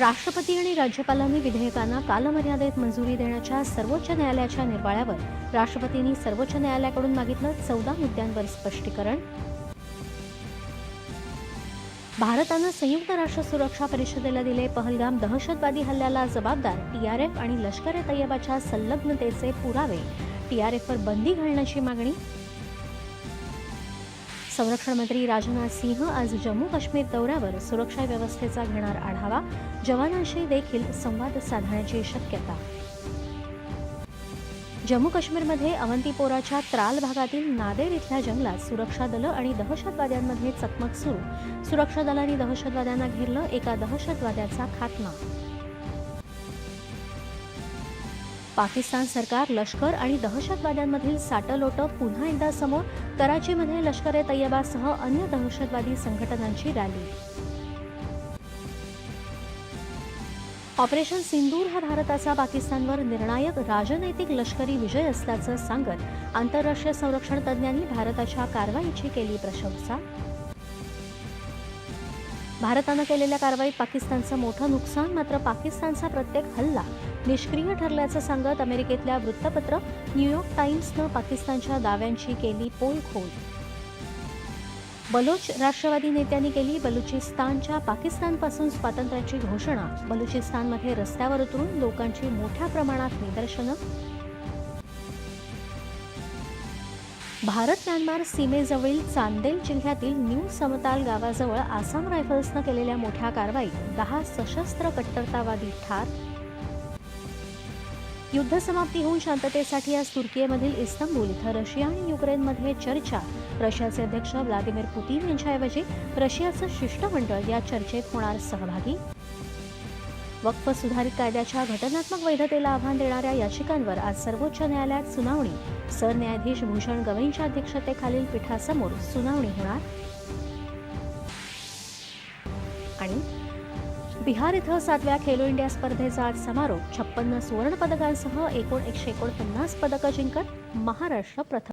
राष्ट्रपती आणि राज्यपालांनी विधेयकांना कालमर्यादेत मंजुरी देण्याच्या सर्वोच्च न्यायालयाच्या निर्वाळ्यावर राष्ट्रपतींनी सर्वोच्च न्यायालयाकडून मागितलं चौदा मुद्द्यांवर स्पष्टीकरण. भारतानं संयुक्त राष्ट्र सुरक्षा परिषदेला दिले पहलगाम दहशतवादी हल्ल्याला जबाबदार टीआरएफ आणि लष्कर ए तय्यबाच्या संलग्नतेचे पुरावे. टीआरएफवर बंदी घालण्याची मागणी संरक्षण मंत्री राजनाथ सिंह आज जम्मू काश्मीर दौऱ्यावर सुरक्षा व्यवस्थेचा घेणार आढावा. जवानांशी देखील संवाद साधण्याची शक्यता. जम्मू काश्मीरमध्ये अवंतीपोराच्या त्राल भागातील नादेर इथल्या जंगलात सुरक्षा दलं आणि दहशतवाद्यांमध्ये चकमक सुरू. सुरक्षा दलांनी दहशतवाद्यांना घेरलं एका दहशतवाद्याचा खात्मा पाकिस्तान सरकार लष्कर आणि दहशतवाद्यांमधील साटलोटं पुन्हा एकदा समोर कराचीमध्ये लष्कर ए तय्यबासह अन्य दहशतवादी संघटनांची रॅली. ऑपरेशन सिंदूर हा भारताचा पाकिस्तानवर निर्णायक राजनैतिक लष्करी विजय असल्याचं सांगत आंतरराष्ट्रीय संरक्षण तज्ज्ञांनी भारताच्या कारवाईची केली प्रशंसा भारतानं केलेल्या कारवाईत पाकिस्तानचं मोठं नुकसान मात्र पाकिस्तानचा प्रत्येक हल्ला निष्क्रिय ठरल्याचं सांगत अमेरिकेतल्या वृत्तपत्र न्यूयॉर्क टाइम्सनं पाकिस्तानच्या दाव्यांची केली पोलखोल. बलोच राष्ट्रवादी नेत्यांनी केली बलुचिस्तानच्या पाकिस्तानपासून स्वातंत्र्याची घोषणा. बलुचिस्तानमध्ये रस्त्यावर उतरून लोकांची मोठ्या प्रमाणात निदर्शनं भारत म्यानमार सीमेजवळील चांदेल जिल्ह्यातील न्यू समताल गावाजवळ आसाम रायफल्सनं केलेल्या मोठ्या कारवाईत दहा सशस्त्र कट्टरतावादी ठार. युद्ध समाप्ती होऊन शांततेसाठी आज तुर्कीमधील इस्तंबूल इथं रशिया आणि युक्रेनमध्ये चर्चा. रशियाचे अध्यक्ष व्लादिमीर पुतीन यांच्याऐवजी रशियाचं शिष्टमंडळ या चर्चेत होणार सहभागी. वक्फ सुधारित कायद्याच्या घटनात्मक वैधतेला आव्हान देणाऱ्या याचिकांवर आज सर्वोच्च न्यायालयात सुनावणी. सरन्यायाधीश भूषण गवईंच्या अध्यक्षतेखालील पीठासमोर सुनावणी होणार. आणि बिहार इथं सातव्या खेलो इंडिया स्पर्धेचा आज समारोप. छप्पन्न सुवर्ण पदकांसह एकूण एकशे एकोणपन्नास पदकं जिंकत महाराष्ट्र प्रथम.